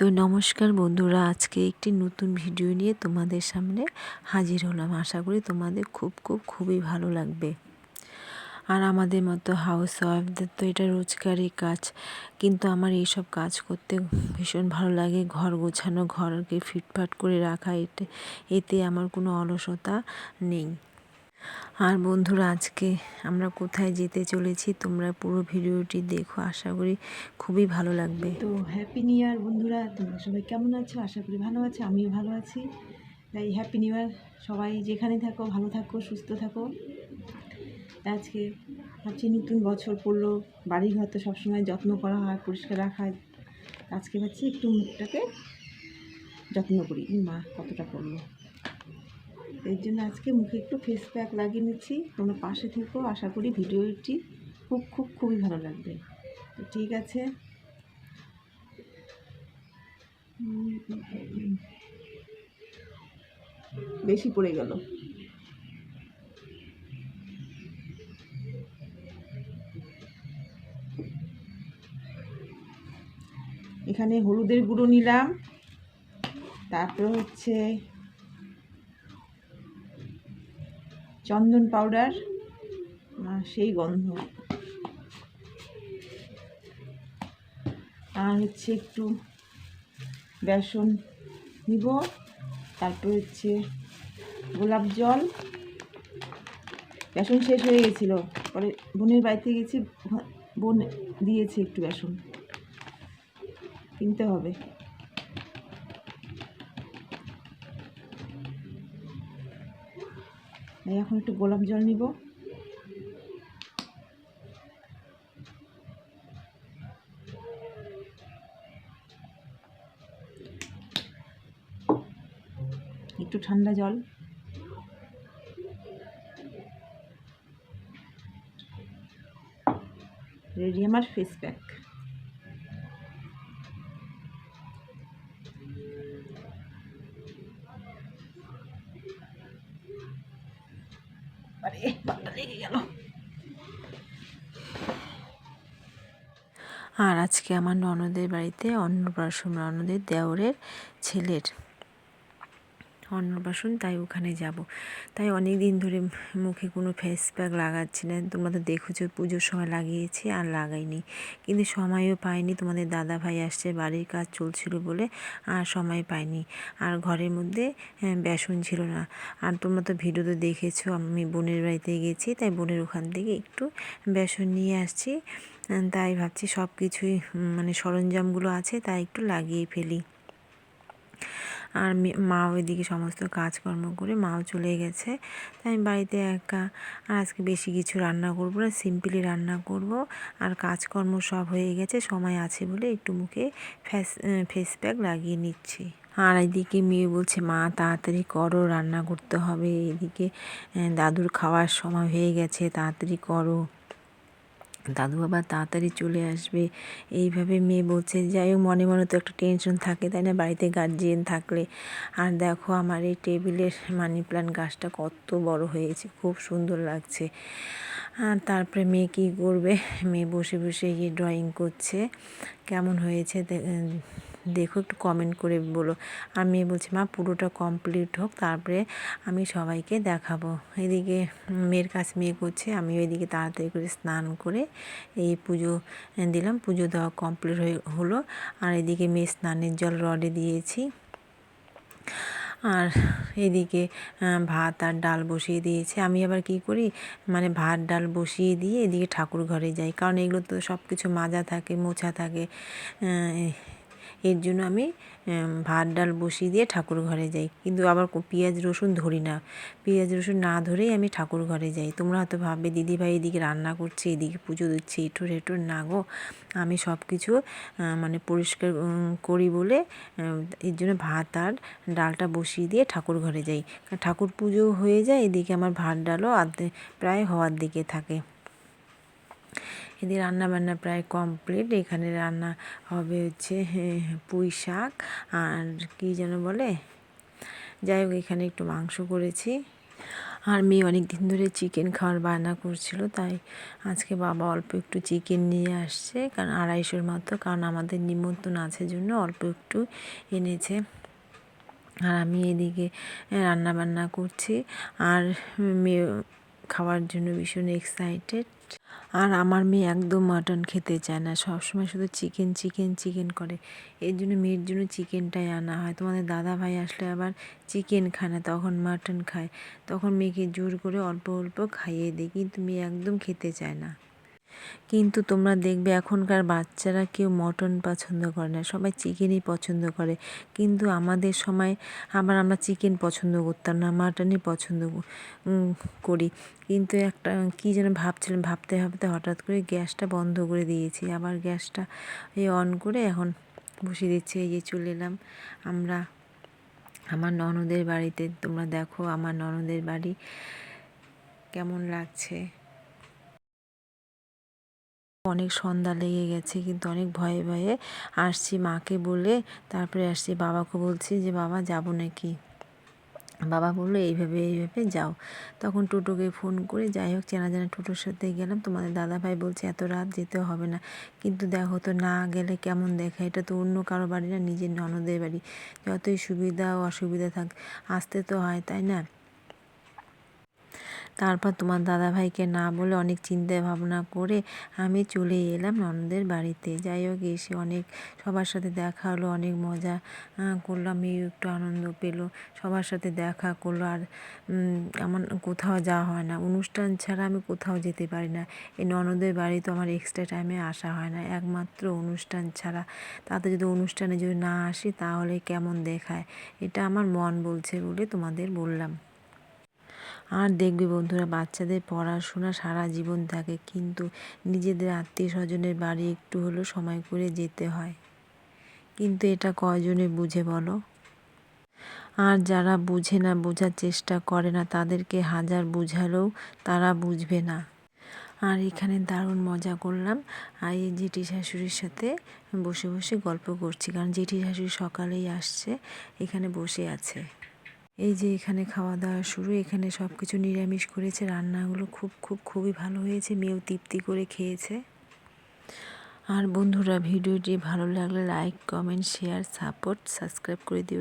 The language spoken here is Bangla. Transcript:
তো নমস্কার বন্ধুরা, আজকে একটি নতুন ভিডিও নিয়ে তোমাদের সামনে হাজির হলাম। আশা করি তোমাদের খুব খুব, খুবই ভালো লাগবে। আর আমাদের মতো হাউস ওয়াইফদের তো এটা রোজগারই কাজ, কিন্তু আমার এইসব কাজ করতে ভীষণ ভালো লাগে। ঘর গোছানো, ঘরকে ফিটফাট করে রাখা, এতে এতে আমার কোনো অলসতা নেই। আর বন্ধুরা, আজকে আমরা কোথায় যেতে চলেছি তোমরা পুরো ভিডিওটি দেখো, আশা করি খুবই ভালো লাগবে। তো হ্যাপি নিউ ইয়ার বন্ধুরা, তোমরা সবাই কেমন আছো? আশা করি ভালো আছো, আমিও ভালো আছি। তাই হ্যাপি নিউ ইয়ার সবাই যেখানে থাকো, ভালো থাকো, সুস্থ থাকো। আজকে ভাবছি নতুন বছর পড়ল বাড়ি ঘর তো সবসময় যত্ন করা হয়, পরিষ্কার রাখা হয়। আজকে ভাবছি একটু মুখটাকে যত্ন করি মা কতটা করল এর জন্য আজকে মুখে একটু ফেস প্যাক লাগিয়ে নিচ্ছি। তোমরা পাশে থেকেও আশা করি ভিডিওটি খুব খুব, খুবই ভালো লাগবে। তো ঠিক আছে। বেশি পড়ে গেল। এখানে হলুদের গুঁড়ো নিলাম। তারপরে হচ্ছে চন্দন পাউডার সেই গন্ধ। আর হচ্ছে একটু বেসন নিব, তারপর হচ্ছে গোলাপ জল। বেসন শেষ হয়ে গেছিল, পরে বোনের বাড়িতে গেছি, বোন দিয়েছে একটু বেসন। কিনতে হবে। এখন একটু গোলাপ জল নিব। একটু ঠান্ডা জল। রেডি আমার ফেস প্যাক গেল। আর আজকে আমার ননদের বাড়িতে অন্নপ্রাশন ননদের দেওরের ছেলের অন্নপ্রাশন, তাই ওখানে যাব। তাই অনেক দিন ধরে মুখে কোনো ফেস প্যাক লাগাচ্ছি না। তোমরা তো দেখেছ পুজোর সময় লাগিয়েছি আর লাগাইনি। কিন্তু সময়ও পাইনি। তোমাদের দাদা ভাই আসছে, বাড়ির কাজ চলছিল বলে আর সময় পাইনি। আর ঘরের মধ্যে বেসন ছিল না। আর তোমরা তো ভিডিওতে দেখেছ, আমি বোনের বাড়িতে গেছি, তাই বোনের ওখান থেকে একটু বেসন নিয়ে আসছি। তাই ভাবছি সব কিছুই মানে সরঞ্জামগুলো আছে, তাই একটু লাগিয়ে ফেলি। আর মা ওইদিকে সমস্ত কাজকর্ম করে মাও চলে গেছে। তাই আমি বাড়িতে একা। আর আজকে বেশি কিছু রান্না করব না, সিম্পলি রান্না করব। আর কাজকর্ম সব হয়ে গেছে, সময় আছে বলে একটু মুখে ফেস ফেস প্যাক লাগিয়ে নিচ্ছি। আর এদিকে মেয়ে বলছে, মা, তাড়াতাড়ি করো, রান্না করতে হবে। এদিকে দাদুর খাওয়ার সময় হয়ে গেছে, তাড়াতাড়ি করো। দাদু বাবা তাড়াতাড়ি চলে আসবে। এইভাবে মেয়ে বলছে, যাই হোক, মনে মনে তো একটা টেনশন থাকে, তাই না? বাড়িতে গার্জিয়ান থাকলে। আর দেখো আমার এই টেবিলের মানি প্ল্যান্ট গাছটা কত বড় হয়েছে, খুব সুন্দর লাগছে। আর তারপরে মেয়ে কী করবে? মেয়ে বসে বসে গিয়ে ড্রয়িং করছে। কেমন হয়েছে দেখো, একটু কমেন্ট করে বলো। আর মেয়ে বলছে, মা, পুরোটা কমপ্লিট হোক, তারপরে আমি সবাইকে দেখাবো। এদিকে মেয়ের কাছে মেয়ে করছে আমি ওইদিকে তাড়াতাড়ি করে স্নান করে এই পুজো দিলাম। পুজো দেওয়া কমপ্লিট হয়ে হলো। আর এদিকে মেয়ে স্নানের জল রডে দিয়েছি। আর এদিকে ভাত আর ডাল বসিয়ে দিয়েছে। আমি আবার কি করি? মানে ভাত, ডাল বসিয়ে দিয়ে এদিকে ঠাকুর ঘরে যাই। কারণ এগুলো তো সব কিছু মাজা থাকে, মোছা থাকে এর জন্য আমি ভাত, ডাল বসিয়ে দিয়ে ঠাকুর ঘরে যাই। কিন্তু আবার পেঁয়াজ, রসুন ধরি না। পেঁয়াজ, রসুন না ধরেই আমি ঠাকুর ঘরে যাই। তোমরা হয়তো ভাববে, দিদিভাই এদিকে রান্না করছে, এদিকে পুজো দিচ্ছে এঁঠোর এঁঠোর না গো। আমি সব কিছু মানে পরিষ্কার করি বলে এর জন্য ভাত আর ডালটা বসিয়ে দিয়ে ঠাকুর ঘরে যাই। ঠাকুর পুজো হয়ে যায়, এদিকে আমার ভাত, ডালও প্রায় হওয়ার দিকে থাকে। এদের রান্না বান্না প্রায় কমপ্লিট। এখানে রান্না হবে হচ্ছে পুঁই শাক আর কী যেন বলে? যাই হোক, এখানে একটু মাংস করেছি। আর মেয়ে অনেক দিন ধরে চিকেন খাওয়ার বায়না করছিল, তাই আজকে বাবা অল্প একটু চিকেন নিয়ে আসছে। কারণ আড়াইশোর মতো, কারণ আমাদের নিমন্ত্রণ আছে জন্য অল্প একটু এনেছে। আর আমি এদিকে রান্না বান্না করছি। আর মেয়ে খাওয়ার জন্য ভীষণ এক্সাইটেড আর আমার মেয়ে একদম মাটন খেতে চায় না। সবসময় শুধু চিকেন চিকেন চিকেন করে। এর জন্য মেয়ের জন্য চিকেনটাই আনা হয়। তোমাদের দাদা ভাই আসলে আবার চিকেন খায় না, তখন মাটন খায়। তখন মেয়েকে জোর করে অল্প অল্প খাইয়ে দিই কিন্তু মেয়ে একদম খেতে চায় না। কিন্তু তোমরা দেখবে এখনকার বাচ্চারা কেউ মটন পছন্দ করে না, সবাই চিকেনই পছন্দ করে। কিন্তু আমাদের সময় আবার আমরা চিকেন পছন্দ করতাম না, মাটনই পছন্দ করি। কিন্তু একটা, কী যেন ভাবছিলাম, ভাবতে ভাবতে হঠাৎ করে গ্যাসটা বন্ধ করে দিয়েছি। আবার গ্যাসটা এই অন করে এখন বসিয়ে দিচ্ছি, এই যে চলে এলাম আমরা। আমার ননদের বাড়িতে তোমরা দেখো, আমার ননদের বাড়ি কেমন লাগছে। অনেক সন্ধ্যা লেগে গেছে, কিন্তু অনেক ভয়ে ভয়ে আসছি মাকে বলে, তারপরে আসছি বাবাকে বলছি যে, বাবা, যাব নাকি? বাবা বলল, এইভাবে এইভাবে যাও। তখন টোটোকে ফোন করে, যাই হোক, চেনা জানা টোটোর সাথে গেলাম। তোমাদের দাদা ভাই বলছে এত রাত যেতে হবে না। কিন্তু দেখো তো, না গেলে কেমন দেখা? এটা তো অন্য কারও বাড়ি না, নিজের ননদের বাড়ি। যতই সুবিধা ও অসুবিধা থাক, আসতে তো হয়, তাই না? তারপর তোমার দাদাভাইকে না বলে অনেক চিন্তা ভাবনা করে আমি চলে এলাম ননদের বাড়িতে। যাই হোক, এসে অনেক সবার সাথে দেখা হলো, অনেক মজা করলাম মেয়েও একটু আনন্দ পেল, সবার সাথে দেখা করল। আর আমার কোথাও যাওয়া হয় না, অনুষ্ঠান ছাড়া আমি কোথাও যেতে পারি না। এই ননদের বাড়ি তো আমার এক্সট্রা টাইমে আসা হয় না, একমাত্র অনুষ্ঠান ছাড়া। তাতে যদি অনুষ্ঠানে যদি না আসি, তাহলে কেমন দেখায়? এটা আমার মন বলছে বলে তোমাদের বললাম। আর দেখবে বন্ধুরা, বাচ্চাদের পড়াশোনা সারা জীবন থাকে, কিন্তু নিজেদের আত্মীয় স্বজনের বাড়ি একটু হলেও সময় করে যেতে হয়। কিন্তু এটা কয়জনে বুঝে বলো? আর যারা বুঝে না, বোঝার চেষ্টা করে না, তাদেরকে হাজার বুঝালেও তারা বুঝবে না। আর এখানে দারুণ মজা করলাম। আর এই জেঠি শাশুড়ির সাথে বসে বসে গল্প করছি, কারণ জেঠি শাশুড়ি সকালেই আসছে, এখানে বসে আছে। এই যে এখানে খাওয়া দাওয়া শুরু, এখানে সব কিছু নিরামিষ করেছে, রান্নাগুলো খুব খুব, খুবই ভালো হয়েছে, মেয়েও তৃপ্তি করে খেয়েছে। আর বন্ধুরা, ভিডিওটি ভালো লাগলে like comment share support subscribe করে দিও।